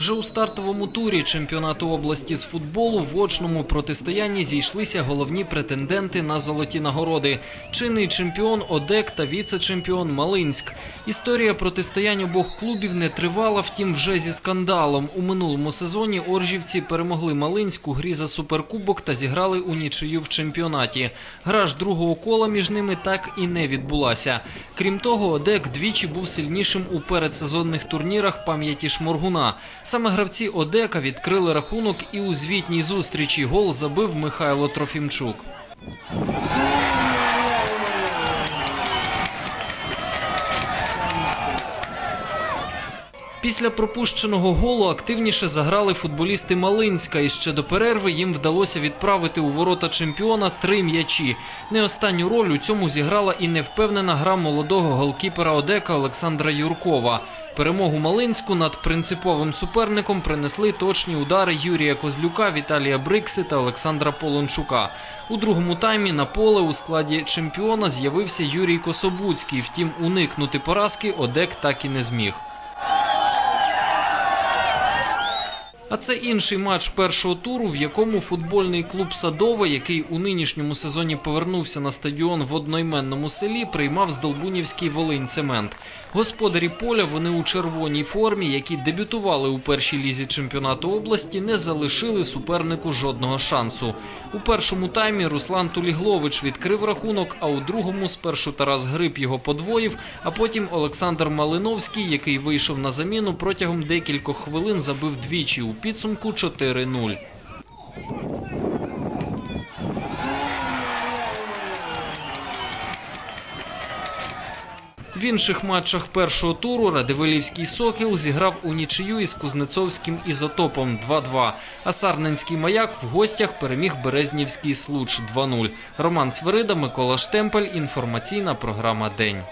Вже у стартовому турі чемпіонату області з футболу в очному протистоянні зійшлися головні претенденти на золоті нагороди: чинний чемпіон Одек та віце-чемпіон Малинськ. Історія протистоянь обох клубів не тривала, втім, вже зі скандалом. У минулому сезоні Оржівці перемогли Малинськ у грі за суперкубок та зіграли у нічию в чемпіонаті. Гра ж другого кола між ними так і не відбулася. Крім того, Одек двічі був сильнішим у передсезонних турнірах пам'яті Шморгуна. Саме гравці Одека відкрили рахунок і у звітній зустрічі гол забив Михайло Трофімчук. Після пропущеного голу активніше заграли футболісти Малинська, і ще до перерви їм вдалося відправити у ворота чемпіона три м'ячі. Не останню роль у цьому зіграла і невпевнена гра молодого голкіпера Одека Олександра Юркова. Перемогу Малинську над принциповим суперником принесли точні удари Юрія Козлюка, Віталія Брикси та Олександра Полончука. У другому таймі на поле у складі чемпіона з'явився Юрій Кособуцький. Втім, уникнути поразки Одек так і не зміг. А це інший матч першого туру, в якому футбольний клуб Садове, який у нинішньому сезоні повернувся на стадіон в одноіменному селі, приймав Здолбунівський Волинь Цемент. Господарі поля вони у червоній формі, які дебютували у першій лізі чемпіонату області, не залишили супернику жодного шансу. У першому таймі Руслан Туліглович відкрив рахунок, а у другому спершу Тарас Гриб його подвоїв, а потім Олександр Малиновський, який вийшов на заміну, протягом декількох хвилин забив двічі у підсумку 4-0. В інших матчах першого туру Радивилівський Сокіл зіграв у нічию із Кузнецовським ізотопом 2-2. А Сарненський маяк в гостях переміг Березнівський Случ 2-0. Роман Свирида, Микола Штемпель. Інформаційна програма День.